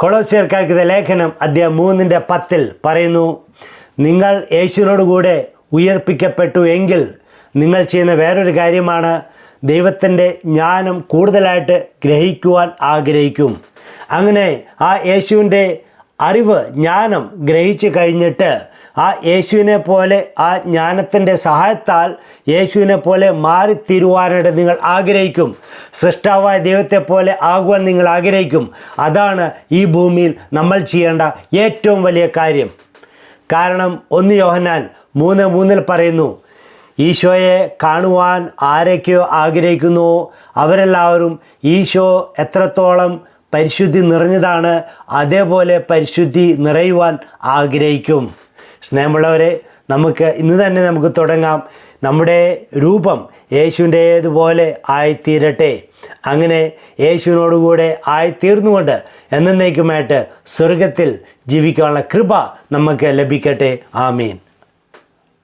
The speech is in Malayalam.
കൊളോസിയർക്കാർക്ക് ലേഖനം അധ്യായം മൂന്നിന്റെ പത്തിൽ പറയുന്നു നിങ്ങൾ യേശുവിനോടുകൂടെ ഉയർപ്പിക്കപ്പെട്ടു എങ്കിൽ നിങ്ങൾ ചെയ്യുന്ന വേറൊരു കാര്യമാണ്. ദൈവത്തിന്റെ ജ്ഞാനം കൂടുതലായിട്ട് ഗ്രഹിക്കുവാൻ ആഗ്രഹിക്കും. അങ്ങനെ ആ യേശുവിന്റെ അറിവ് ജ്ഞാനം ഗ്രഹിച്ചു കഴിഞ്ഞിട്ട് ആ യേശുവിനെ പോലെ ആ ജ്ഞാനത്തിന്റെ സഹായത്താൽ യേശുവിനെ പോലെ മാറിത്തീരുവാനായിട്ട് നിങ്ങൾ ആഗ്രഹിക്കും. സൃഷ്ടാവായ ദൈവത്തെ പോലെ ആകുവാൻ നിങ്ങൾ ആഗ്രഹിക്കും. അതാണ് ഈ ഭൂമിയിൽ നമ്മൾ ചെയ്യേണ്ട ഏറ്റവും വലിയ കാര്യം. കാരണം ഒന്ന് യോഹന്നാൻ മൂന്ന് മൂന്നിൽ പറയുന്നു ഈശോയെ കാണുവാൻ ആരൊക്കെയോ ആഗ്രഹിക്കുന്നുവോ അവരെല്ലാവരും ഈശോ എത്രത്തോളം പരിശുദ്ധി നിറഞ്ഞതാണ്. അതേപോലെ പരിശുദ്ധി നിറയുവാൻ ആഗ്രഹിക്കും. സ്നേഹമുള്ളവരെ നമുക്ക് ഇന്ന് തന്നെ നമുക്ക് തുടങ്ങാം. നമ്മുടെ രൂപം യേശുവിന്റേതുപോലെ ആയിത്തീരട്ടെ. അങ്ങനെ യേശുവിനോടുകൂടെ ആയിത്തീർന്നുകൊണ്ട് എന്നേക്കുമായിട്ട് സ്വർഗത്തിൽ ജീവിക്കാനുള്ള കൃപ നമുക്ക് ലഭിക്കട്ടെ. ആമീൻ.